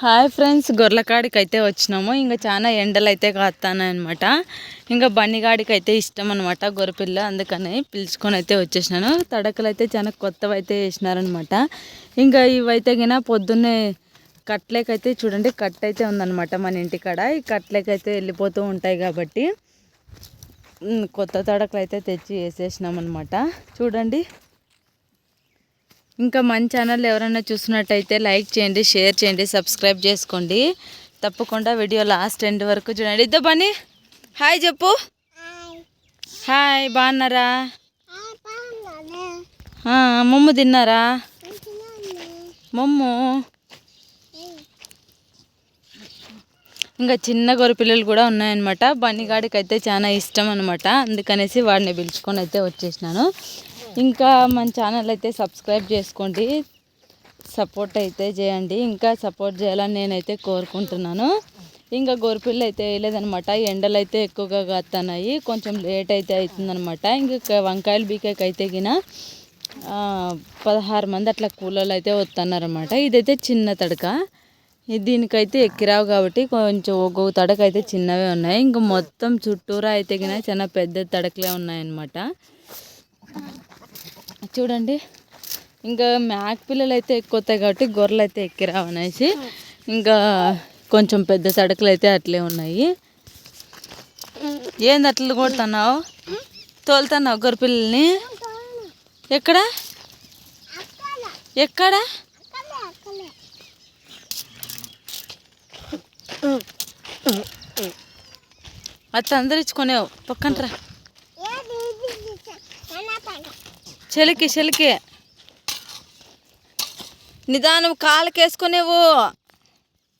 Hi friends గొర్రెకాడికి అయితే వచ్చినాము. ఇంకా చాలా ఎండలు అయితే కాస్తానమాట ఇంకా బండిగాడికి అయితే ఇష్టం అనమాట గొర్రెపిల్ల అందుకని పిలుచుకొని అయితే వచ్చేసినాను. తడకలు అయితే చాలా కొత్తవి అయితే వేసినారనమాట ఇంకా ఇవైతే గిన పొద్దున్నే కట్లేకైతే చూడండి కట్ అయితే ఉందనమాట మన ఇంటికాడ. ఈ కట్లేకైతే వెళ్ళిపోతూ ఉంటాయి కాబట్టి కొత్త తడకలు అయితే తెచ్చి వేసేసినాం అనమాట చూడండి. ఇంకా మన ఛానల్ ఎవరైనా చూసినట్టయితే లైక్ చేయండి షేర్ చేయండి సబ్స్క్రైబ్ చేసుకోండి. తప్పకుండా వీడియో లాస్ట్ ఎండ్ వరకు చూడండి. ఇద్దో పని హాయ్ చెప్పు. హాయ్ బాగున్నారా? మమ్ము తిన్నారా? మమ్ము. ఇంకా చిన్న గొర్రె పిల్లలు కూడా ఉన్నాయన్నమాట. బన్నిగాడికి అయితే చాలా ఇష్టం అనమాట అందుకనేసి వాడిని పిలుచుకొని అయితే వచ్చేసినాను. ఇంకా మన ఛానల్ అయితే సబ్స్క్రైబ్ చేసుకోండి. సపోర్ట్ అయితే చేయండి. ఇంకా సపోర్ట్ చేయాలని నేనైతే కోరుకుంటున్నాను. ఇంకా గొర్రెపిల్ల అయితే వేయలేదనమాట ఎండలు అయితే ఎక్కువగా కాస్తున్నాయి కొంచెం లేట్ అయితే అవుతుందనమాట ఇంకా వంకాయలు బీకాయకి అయితే గిన పదహారు మంది అట్లా కూలర్లు అయితే వస్తున్నారన్నమాట ఇదైతే చిన్న తడక. దీనికైతే ఎక్కిరావు కాబట్టి కొంచెం ఒక్కొక్క తడకైతే చిన్నవే ఉన్నాయి. ఇంకా మొత్తం చుట్టూరా అయితే కానీ చాలా పెద్ద తడకలే ఉన్నాయన్నమాట. చూడండి. ఇంకా మేక పిల్లలు అయితే ఎక్కువతాయి కాబట్టి గొర్రెలు అయితే ఎక్కిరావు అనేసి ఇంకా కొంచెం పెద్ద తడకలు అయితే అట్లే ఉన్నాయి. ఏంది అట్లా కొడుతున్నావు? తోలుతున్నావు గొర్రె పిల్లల్ని? ఎక్కడ? ఎక్కడ? అట్లా అందరు ఇచ్చుకునేవు పక్కనరా. చెలికి చెలికి. నిదానం కాళ్ళకి